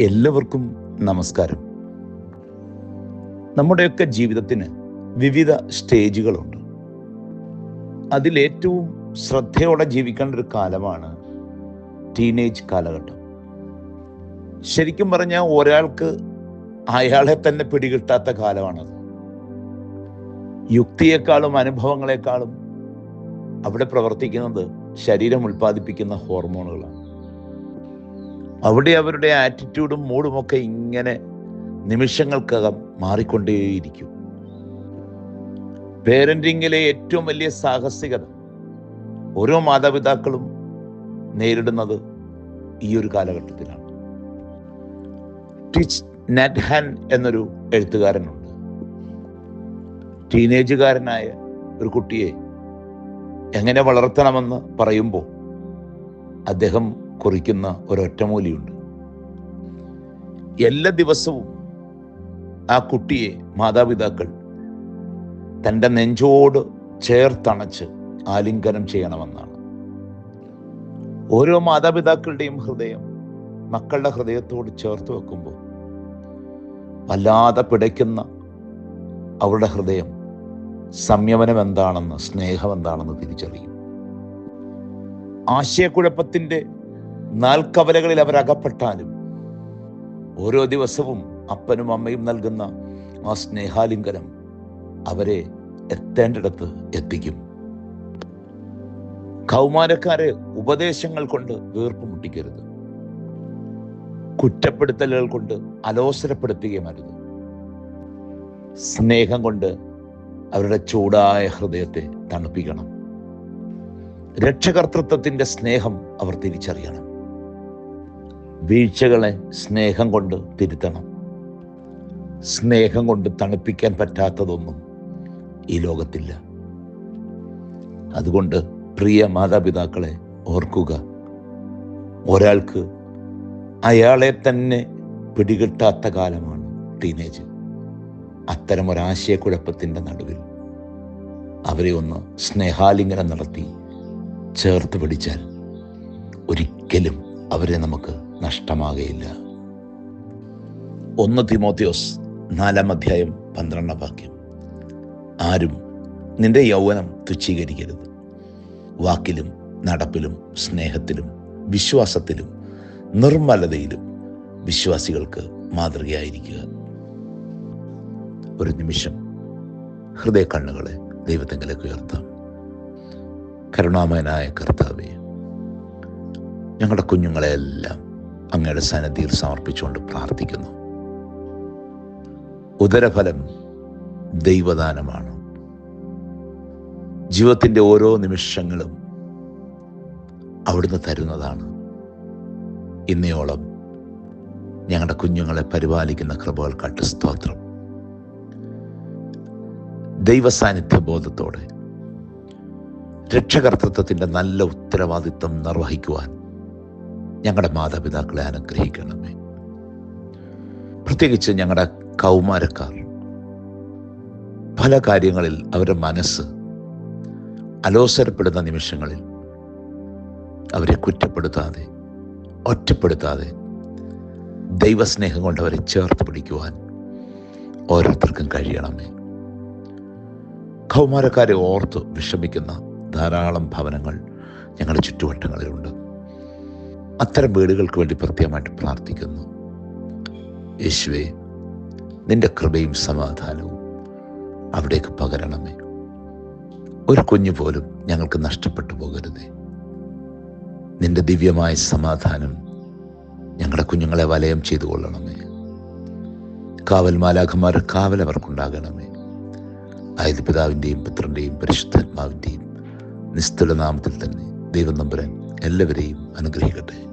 എല്ലാവർക്കും നമസ്കാരം. നമ്മുടെയൊക്കെ ജീവിതത്തിന് വിവിധ സ്റ്റേജുകളുണ്ട്. അതിലേറ്റവും ശ്രദ്ധയോടെ ജീവിക്കേണ്ട ഒരു കാലമാണ് ടീനേജ് കാലഘട്ടം. ശരിക്കും പറഞ്ഞാൽ ഒരാൾക്ക് അയാളെ തന്നെ പിടികിട്ടാത്ത കാലമാണത്. യുക്തിയേക്കാളും അനുഭവങ്ങളെക്കാളും അവിടെ പ്രവർത്തിക്കുന്നത് ശരീരം ഉൽപ്പാദിപ്പിക്കുന്ന ഹോർമോണുകളാണ്. അവിടെ അവരുടെ ആറ്റിറ്റ്യൂഡും മൂടുമൊക്കെ ഇങ്ങനെ നിമിഷങ്ങൾക്കകം മാറിക്കൊണ്ടേയിരിക്കും. പേരന്റിങ്ങിലെ ഏറ്റവും വലിയ സാഹസികത ഓരോ മാതാപിതാക്കളും നേരിടുന്നത് ഈ ഒരു കാലഘട്ടത്തിലാണ്. ടിച്ച് നാറ്റ്ഹാൻ എന്നൊരു എഴുത്തുകാരനുണ്ട്. ടീനേജുകാരനായ ഒരു കുട്ടിയെ എങ്ങനെ വളർത്തണമെന്ന് പറയുമ്പോൾ അദ്ദേഹം കുറിക്കുന്ന ഒരൊറ്റമൂലിയുണ്ട്. എല്ലാ ദിവസവും ആ കുട്ടിയെ മാതാപിതാക്കൾ തന്റെ നെഞ്ചോട് ചേർത്തണച്ച് ആലിംഗനം ചെയ്യണമെന്നാണ്. ഓരോ മാതാപിതാക്കളുടെയും ഹൃദയം മക്കളുടെ ഹൃദയത്തോട് ചേർത്ത് വെക്കുമ്പോൾ വല്ലാതെ പിടയ്ക്കുന്ന അവരുടെ ഹൃദയം സംയമനം എന്താണെന്ന് സ്നേഹം എന്താണെന്ന് തിരിച്ചറിയും. ആശയക്കുഴപ്പത്തിന്റെ നാൽക്കവലകളിൽ അവരകപ്പെട്ടാലും ഓരോ ദിവസവും അപ്പനും അമ്മയും നൽകുന്ന ആ സ്നേഹാലിംഗനം അവരെ എത്തേണ്ടിടത്ത് എത്തിക്കും. കൗമാരക്കാരെ ഉപദേശങ്ങൾ കൊണ്ട് വീർപ്പ് മുട്ടിക്കരുത്. കുറ്റപ്പെടുത്തലുകൾ കൊണ്ട് അലോസരപ്പെടുത്തുകയും അരുത്. സ്നേഹം കൊണ്ട് അവരുടെ ചൂടായ ഹൃദയത്തെ തണുപ്പിക്കണം. രക്ഷകർത്തൃത്വത്തിന്റെ സ്നേഹം അവർ തിരിച്ചറിയണം. വീഴ്ചകളെ സ്നേഹം കൊണ്ട് തിരുത്തണം. സ്നേഹം കൊണ്ട് തണുപ്പിക്കാൻ പറ്റാത്തതൊന്നും ഈ ലോകത്തില്ല. അതുകൊണ്ട് പ്രിയ മാതാപിതാക്കളെ ഓർക്കുക ഒരാൾക്ക് അയാളെ തന്നെ പിടികിട്ടാത്ത കാലമാണ് ടീനേജ്. അത്തരം ഒരാശയക്കുഴപ്പത്തിന്റെ നടുവിൽ അവരെ ഒന്ന് സ്നേഹാലിംഗനം നടത്തി ചേർത്ത് പിടിച്ചാൽ ഒരിക്കലും അവരെ നമുക്ക് നഷ്ടമാകയില്ല. ഒന്ന് തിമോത്തിയോസ് നാലാം അധ്യായം പന്ത്രണ്ടാം വാക്യം. ആരും നിന്റെ യൗവനം തുച്ഛീകരിക്കരുത്. വാക്കിലും നടപ്പിലും സ്നേഹത്തിലും വിശ്വാസത്തിലും നിർമ്മലതയിലും വിശ്വാസികൾക്ക് മാതൃകയായിരിക്കുക. ഒരു നിമിഷം ഹൃദയ കണ്ണുകളെ ദൈവത്തെങ്കിലേക്ക് ഉയർത്താം. കരുണാമയനായ കർത്താവെ ഞങ്ങളുടെ കുഞ്ഞുങ്ങളെല്ലാം അങ്ങയുടെ സന്നദ്ധിയിൽ സമർപ്പിച്ചുകൊണ്ട് പ്രാർത്ഥിക്കുന്നു. ഉദരഫലം ദൈവദാനമാണ്. ജീവിതത്തിന്റെ ഓരോ നിമിഷങ്ങളും അവിടുന്ന് തരുന്നതാണ്. ഇന്നയോളം ഞങ്ങളുടെ കുഞ്ഞുങ്ങളെ പരിപാലിക്കുന്ന കൃപകൾക്കാട്ട് സ്തോത്രം. ദൈവസാന്നിധ്യ ബോധത്തോടെ രക്ഷകർത്തൃത്വത്തിന്റെ നല്ല ഉത്തരവാദിത്വം നിർവഹിക്കുവാൻ ഞങ്ങളുടെ മാതാപിതാക്കളെ അനുഗ്രഹിക്കണമേ. പ്രത്യേകിച്ച് ഞങ്ങളുടെ കൗമാരക്കാർ. പല കാര്യങ്ങളിൽ അവരുടെ മനസ്സ് അലോസരപ്പെടുന്ന നിമിഷങ്ങളിൽ അവരെ കുറ്റപ്പെടുത്താതെ ഒറ്റപ്പെടുത്താതെ ദൈവസ്നേഹം കൊണ്ട് അവരെ ചേർത്ത് പിടിക്കുവാൻ ഓരോരുത്തർക്കും കഴിയണമേ. കൗമാരക്കാരെ ഓർത്ത് വിഷമിക്കുന്ന ധാരാളം ഭവനങ്ങൾ ഞങ്ങളുടെ ചുറ്റുവട്ടങ്ങളിലുണ്ട്. അത്തരം വീടുകൾക്ക് വേണ്ടി പ്രത്യേകമായിട്ട് പ്രാർത്ഥിക്കുന്നു. യേശുവേ നിന്റെ കൃപയും സമാധാനവും അവിടേക്ക് പകരണമേ. ഒരു കുഞ്ഞു പോലും ഞങ്ങൾക്ക് നഷ്ടപ്പെട്ടു പോകരുതേ. നിന്റെ ദിവ്യമായ സമാധാനം ഞങ്ങളുടെ കുഞ്ഞുങ്ങളെ വലയം ചെയ്തു കൊള്ളണമേ. കാവൽ മാലാഖമാർ കാവൽ അവർക്കുണ്ടാകണമേ. അതായത് പിതാവിന്റെയും പുത്രന്റെയും പരിശുദ്ധാത്മാവിന്റെയും നിസ്തുല നാമത്തിൽ തന്നെ ദൈവം നമ്പുരൻ എല്ലാവരെയും അനുഗ്രഹിക്കട്ടെ.